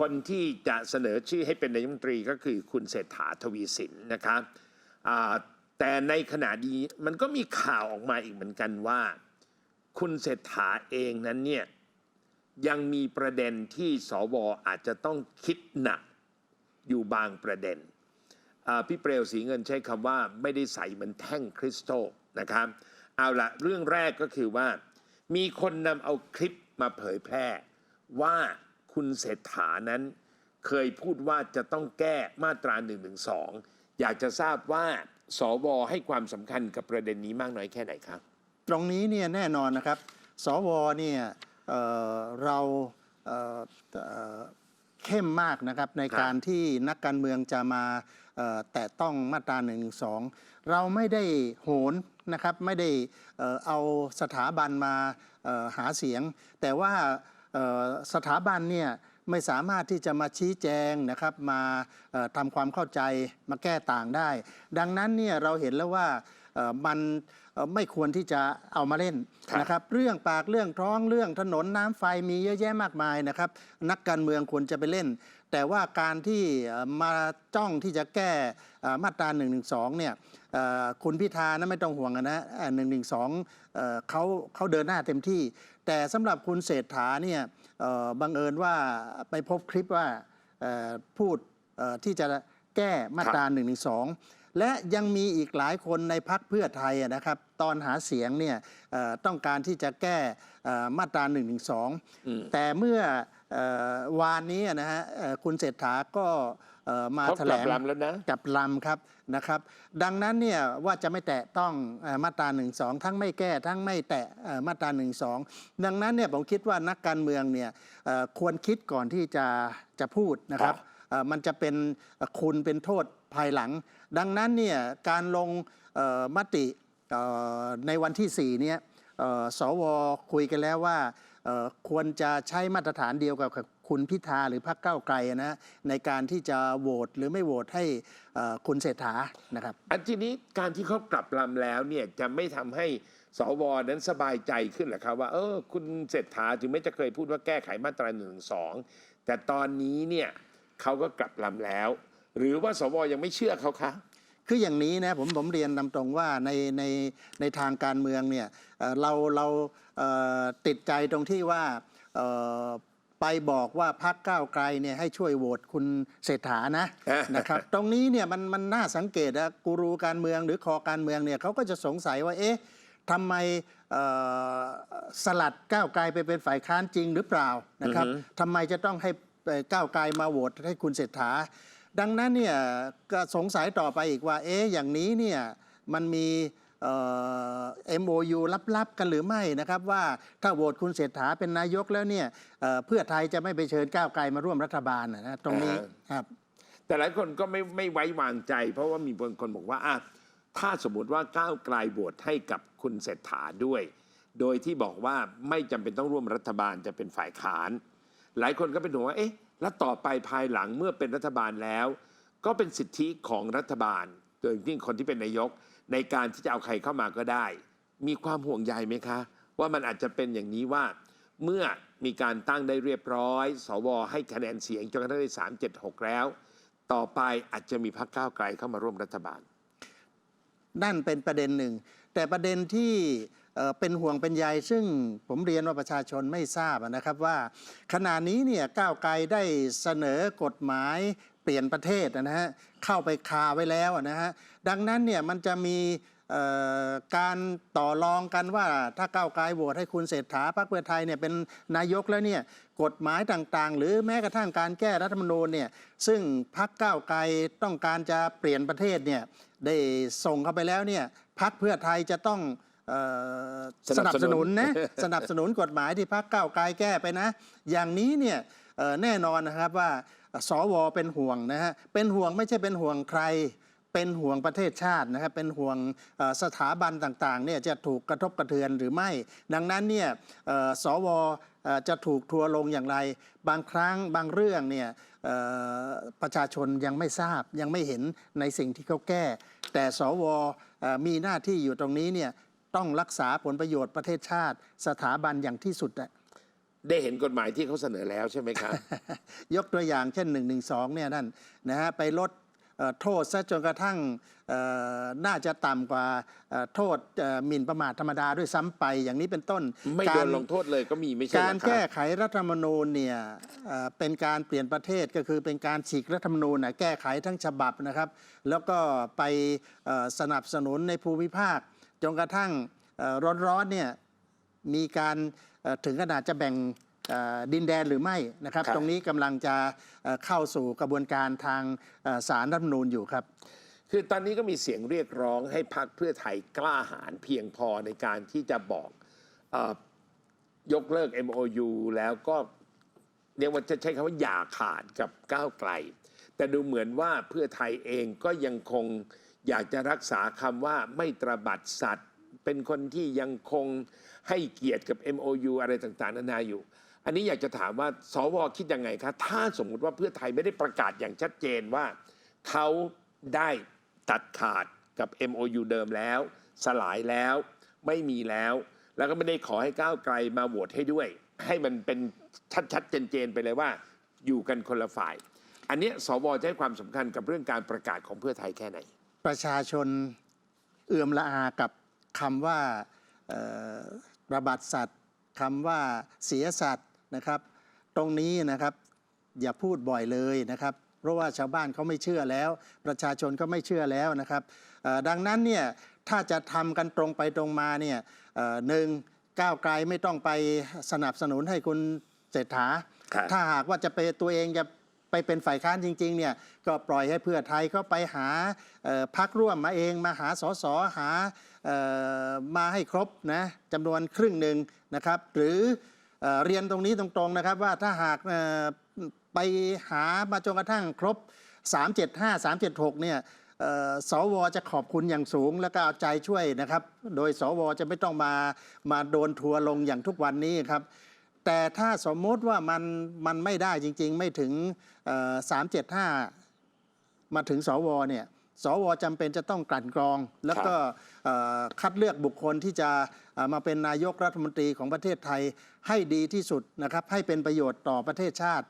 คนที่จะเสนอชื่อให้เป็นนายกรัฐมนตรีก็คือคุณเศรษฐาทวีสินนะครับแต่ในขณะนี้มันก็มีข่าวออกมาอีกเหมือนกันว่า คุณเศรษฐาเองนั้นเนี่ยยังมีประเด็นที่สวอาจจะต้องคิดหนักอยู่บางประเด็นพี่เปรวสีเงินใช้คำว่าไม่ได้ใสเหมือนแท่งคริสตัลนะครับเอาละเรื่องแรกก็คือว่า มีคนนำเอาคลิปมาเผยแพร่ว่า คุณเศรษฐานั้น เคยพูดว่าจะต้องแก้มาตรา1นึอยากจะทราบว่าสวให้ความสำคัญกับประเด็นนี้มากน้อยแค่ไหนครับ ตรงนี้เนี่ยแน่นอนนะครับ สวเนี่ยเเราเเเข้มมากนะครับในการที่นักการเมืองจะมาแตะต้องมาตรา1นึเราไม่ได้โหนนะครับไม่ได้เอาสถาบันมาหาเสียง แต่ว่า สถาบันเนี่ยไม่สามารถที่จะมาชี้แจงนะครับมาเอ่อทำความเข้าใจมาแก้ต่างได้ ดังนั้นเนี่ยเราเห็นแล้วว่าเอ่อมันเอ่อไม่ควรที่จะเอามาเล่นครับนะครับ เรื่องปากเรื่องท้องเรื่องถนนน้ำไฟมีเยอะแยะมากมายนะครับ นักการเมืองควรจะไปเล่น แต่ว่าการที่เอ่อมาจ้องที่จะแก้เอ่อมาตรา1นึเนี่ยเอ่อคุณพิธานะไม่ต้องห่วงนะหนึ่งหนึ่งสองเขาเขาเดินหน้าเต็มที่ แต่สำหรับคุณเศรษฐาเนี่ยเอ่อบังเอิญว่าไปพบคลิปว่าเอ่อพูดเอ่อที่จะแก้มาตรา1นึและยังมีอีกหลายคนในพักเพื่อไทยอะนะครับ ตอนหาเสียงเนี่ยเอ่อต้องการที่จะแก้เอ่อมาตรา1นึอืมแต่เมื่อเอ่อ วานนี้นะฮะเอ่อคุณเศรษฐาก็เอ่อมาเขาแถกลลับงลำแล้วนะกับลำครับนะครับ ดังนั้นเนี่ยว่าจะไม่แตะต้องเอ่อมาตรา1นึทั้งไม่แก้ทั้งไม่แตะเอ่อมาตรา1นึดังนั้นเนี่ยผมคิดว่านักการเมืองเนี่ยเอ่อควรคิดก่อนที่จะจะพูดนะครับครับเอ่อมันจะเป็นคุณเป็นโทษภายหลัง ดังนั้นเนี่ยการลงเอ่อมติเอ่อในวันที่4เนี่ยเอ่อสวคุยกันแล้วว่าเอ่อ ควรจะใช้มาตรฐานเดียวกับคุณพิธาหรือพรรคก้าวไกลนะในการที่จะโหวตหรือไม่โหวตให้คุณเศรษฐานะครับ อันทีนี้การที่เขากลับลำแล้วเนี่ยจะไม่ทำให้สวนั้นสบายใจขึ้นเหรอครับว่าเออคุณเศรษฐาถึงไม่จะเคยพูดว่าแก้ไขมาตรา1นึแต่ตอนนี้เนี่ยเขาก็กลับลำแล้ว หรือว่าสวยังไม่เชื่อเขาคะ คืออย่างนี้นะผมผมเรียนนำตรงว่าในในในทางการเมืองเนี่ยเอ่อเราเราเอ่อติดใจตรงที่ว่าเอ่อไปบอกว่าพักก้าวไกลเนี่ยให้ช่วยโหวตคุณเศรษฐานะ นะครับ ตรงนี้เนี่ยมันมันน่าสังเกตนะกูรูการเมืองหรือคอการเมืองเนี่ยเขาก็จะสงสัยว่าเอ๊ะทำไมเอ่อสลัดก้าวไกลไปเป็นฝ่ายค้านจริงหรือเปล่านะครับอือฮึทำไมจะต้องให้เอ่อก้าวไกลมาโหวตให้คุณเศรษฐา ดังนั้นเนี่ยก็สงสัยต่อไปอีกว่า เอ๊ะอย่างนี้เนี่ยมันมีเอ่อ MOU ลับๆ กันหรือไม่นะครับ ว่าถ้าโหวตคุณเศรษฐาเป็นนายกแล้วเนี่ยเอ่อเพื่อไทยจะไม่ไปเชิญก้าวไกลมาร่วมรัฐบาลนะนะตรงนี้ครับ แต่หลายคนก็ไม่ไม่ไว้วางใจ เพราะว่ามีบางคนบอกว่าอะถ้าสมมติว่าก้าวไกลโหวตให้กับคุณเศรษฐาด้วย โดยที่บอกว่าไม่จำเป็นต้องร่วมรัฐบาลจะเป็นฝ่ายค้าน หลายคนก็เป็นห่วงว่าเอ๊ะแล้วต่อไปภายหลังเมื่อเป็นรัฐบาลแล้ว ก็เป็นสิทธิของรัฐบาล โดยยิ่งคนที่เป็นนายกในการที่จะเอาใครเข้ามาก็ได้ มีความห่วงใยไหมคะ ว่ามันอาจจะเป็นอย่างนี้ว่า เมื่อมีการตั้งได้เรียบร้อย สว ให้คะแนนเสียงจนกระทั่งได้สามเจ็ดหกแล้ว ต่อไปอาจจะมีพรรคก้าวไกลเข้ามาร่วมรัฐบาล นั่นเป็นประเด็นหนึ่ง แต่ประเด็นที่ เป็นห่วงเป็นใยซึ่งผมเรียนว่าประชาชนไม่ทราบนะครับว่าขณะนี้เนี่ยก้าวไกลได้เสนอกฎหมายเปลี่ยนประเทศนะฮะเข้าไปคาไว้แล้วนะฮะดังนั้นเนี่ยมันจะมีการต่อรองกันว่าถ้าก้าวไกลโหวตให้คุณเศรษฐาพรรคเพื่อไทยเนี่ยเป็นนายกแล้วเนี่ยกฎหมายต่างๆ หรือแม้กระทั่งการแก้รัฐธรรมนูญเนี่ยซึ่งพรรคก้าวไกลต้องการจะเปลี่ยนประเทศเนี่ยได้ส่งเข้าไปแล้วเนี่ยพรรคเพื่อไทยจะต้อง เอ่อสสนันับบสสนุนุนนนะสนับสนุนกฎหมายที่พรรคก้าวไกลแก้ไปนะ อย่างนี้เนี่ยเอ่อแน่นอนนะครับว่าสวเป็นห่วงนะฮะเป็นห่วงไม่ใช่เป็นห่วงใคร เป็นห่วงประเทศชาตินะครับเป็นห่วงเอ่อสถาบันต่างๆเนี่ยจะถูกกระทบกระเทือนหรือไม่ ดังนั้นเนี่ยเอ่อสวเอ่อจะถูกทัวร์ลงอย่างไร บางครั้งบางเรื่องเนี่ยเอ่อประชาชนยังไม่ทราบยังไม่เห็นในสิ่งที่เขาแก้ แต่สวเอ่อมีหน้าที่อยู่ตรงนี้เนี่ย ต้องรักษาผลประโยชน์ประเทศชาติ สถาบันอย่างที่สุดอะได้เห็นกฎหมายที่เขาเสนอแล้วใช่ไหมครับ ยกตัวอย่างเช่น1นึเนี่ยนั่นนะฮะไปลดเอ่อโทษซะจนกระทั่งเอ่อน่าจะต่ำกว่าเอ่อโทษเอ่อหมิ่นประมาทธรรมดาด้วยซ้ำไปอย่างนี้เป็นต้น ไม่โดการลงโทษเลยก็มีไม่ใช่เหรอการคแก้รับไขรัฐธรรมนูญเนี่ยเอ่อเป็นการเปลี่ยนประเทศก็คือเป็นการฉีกรัฐธรรมนูญนะแก้ไขทั้งฉบับนะครับ แล้วก็ไปเอ่อสนับสนุนในภูมิภาค จนกระทั่งเอ่อร้อนๆเนี่ยมีการเอ่อถึงขนาดจะแบ่งเอ่อดินแดนหรือไม่นะครับครับตรงนี้กำลังจะเอ่อเข้าสู่กระบวนการทางเอ่อศาลรัฐธรรมนูญอยู่ครับ คือตอนนี้ก็มีเสียงเรียกร้องให้พรรคเพื่อไทยกล้าหาญเพียงพอในการที่จะบอกเออยกเลิก MOU แล้วก็เรียกว่าจะใช้คำว่าอย่าขาดกับก้าวไกล แต่ดูเหมือนว่าเพื่อไทยเองก็ยังคง อยากจะรักษาคำว่าไม่ตระบัดสัตว์ เป็นคนที่ยังคงให้เกียรติกับ MOU อะไรต่างๆนานาอยู่ อันนี้อยากจะถามว่าสวคิดยังไงคะถ้าสมมุติว่าเพื่อไทยไม่ได้ประกาศอย่างชัดเจนว่าเขาได้ตัดขาดกับ MOU เดิมแล้ว สลายแล้วไม่มีแล้ว แล้วก็ไม่ได้ขอให้ก้าวไกลมาโหวตให้ด้วย ให้มันเป็นชัดๆเจนๆไปเลยว่า อยู่กันคนละฝ่าย อันนี้สวจะให้ความสำคัญกับเรื่องการประกาศของเพื่อไทยแค่ไหน ประชาชนเอื่อมละอากับคำว่าเอ่อระบาดสัตว์คำว่าเสียสัตว์นะครับ ตรงนี้นะครับอย่าพูดบ่อยเลยนะครับ เพราะว่าชาวบ้านเขาไม่เชื่อแล้ว ประชาชนก็ไม่เชื่อแล้วนะครับเอ่อดังนั้นเนี่ยถ้าจะทำกันตรงไปตรงมาเนี่ยเอ่อหนึ่งก้าวไกลไม่ต้องไปสนับสนุนให้คุณเศรษฐาครับถ้าหากว่าจะไปตัวเองจะ ไปเป็นฝ่ายค้านจริงๆเนี่ยก็ปล่อยให้เพื่อไทยเขาไปหาพักร่วมมาเองมาหาสสหามาให้ครบนะจำนวนครึ่งหนึ่งนะครับ หรือเอเรียนตรงนี้ตรงๆนะครับว่าถ้าหากไปหามาจนกระทั่งครบ 375 376เนี่ยเอ่อสวจะขอบคุณอย่างสูงแล้วก็เอาใจช่วยนะครับ โดยสวจะไม่ต้องมามาโดนทัวลงอย่างทุกวันนี้ครับ แต่ถ้าสมมติว่ามันมันไม่ได้จริง ๆ ไม่ถึงสามเจ็ดห้ามาถึงสวเนี่ยสวจำเป็นจะต้องกลั่นกรอง แล้วก็เอ่อคัดเลือกบุคคลที่จะเอ่อมาเป็นนายกรัฐมนตรีของประเทศไทยให้ดีที่สุดนะครับ ให้เป็นประโยชน์ต่อประเทศชาติ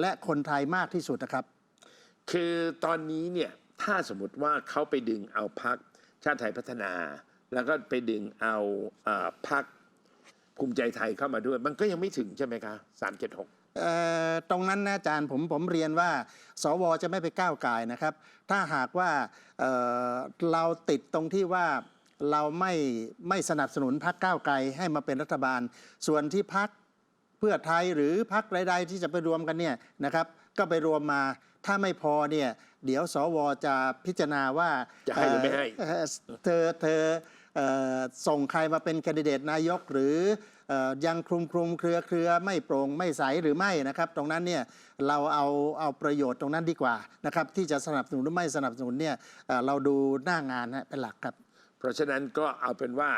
และคนไทยมากที่สุดนะครับ คือตอนนี้เนี่ยถ้าสมมติว่าเขาไปดึงเอาพักชาติไทยพัฒนา แล้วก็ไปดึงเอาเออพัก ภูมิใจไทยเข้ามาด้วย มันก็ยังไม่ถึงใช่ไหมคะสามเจ็ดหก เอ่อตรงนั้นนะอาจารย์ผมผมเรียนว่า สวจะไม่ไปก้าวไก่ายนะครับ ถ้าหากว่าเอ่อเราติดตรงที่ว่าเราไม่ไม่สนับสนุนพักก้าวไกลให้มาเป็นรัฐบาล ส่วนที่พักเพื่อไทยหรือพักใดๆที่จะไปรวมกันเนี่ยนะครับก็ไปรวมมาถ้าไม่พอเนี่ยเดี๋ยวสวจะพิจารณาว่าจะให้หรือไม่ให้ เอ่อเธอเธอเอ่อ ส่งใครมาเป็นแคนดิเดตนายกหรืออยังคลุมคลุมเครือเครือไม่โปร่งไม่ใสหรือไม่นะครับ ตรงนั้นเนี่ยเราเอาเอาประโยชน์ตรงนั้นดีกว่านะครับที่จะสนับสนุนหรือไม่สนับสนุนเนี่ยเราดูหน้างานฮะเป็นหลักครับ เพราะฉะนั้นก็เอาเป็นว่า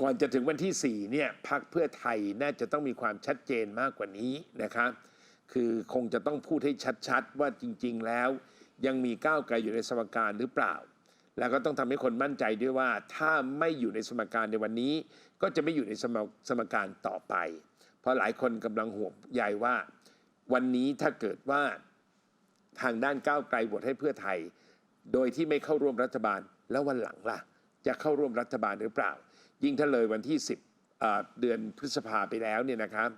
ก่อนจะถึงวันที่สี่เนี่ยพักเพื่อไทยน่าจะต้องมีความชัดเจนมากกว่านี้นะครับ คือคงจะต้องพูดให้ชัดๆ ว่าจริง ๆ แล้ว ยังมีก้าวไกลอยู่ในสมการหรือเปล่า แล้วก็ต้องทำให้คนมั่นใจด้วยว่าถ้าไม่อยู่ในสมการในวันนี้ ก็จะไม่อยู่ในสมสมการต่อไป เพราะหลายคนกำลังห่วงใยว่า วันนี้ถ้าเกิดว่าทางด้านก้าวไกลโหวตให้เพื่อไทย โดยที่ไม่เข้าร่วมรัฐบาลแล้ววันหลังล่ะ จะเข้าร่วมรัฐบาลหรือเปล่า ยิ่งถ้าเลยวันที่ 10 เดือนพฤษภาไปแล้วเนี่ยนะครับ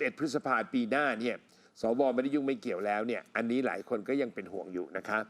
11 พฤษภาปีหน้าเนี่ยสวไม่ได้ยุ่งไม่เกี่ยวแล้วเนี่ยอันนี้หลายคนก็ยังเป็นห่วงอยู่นะครับ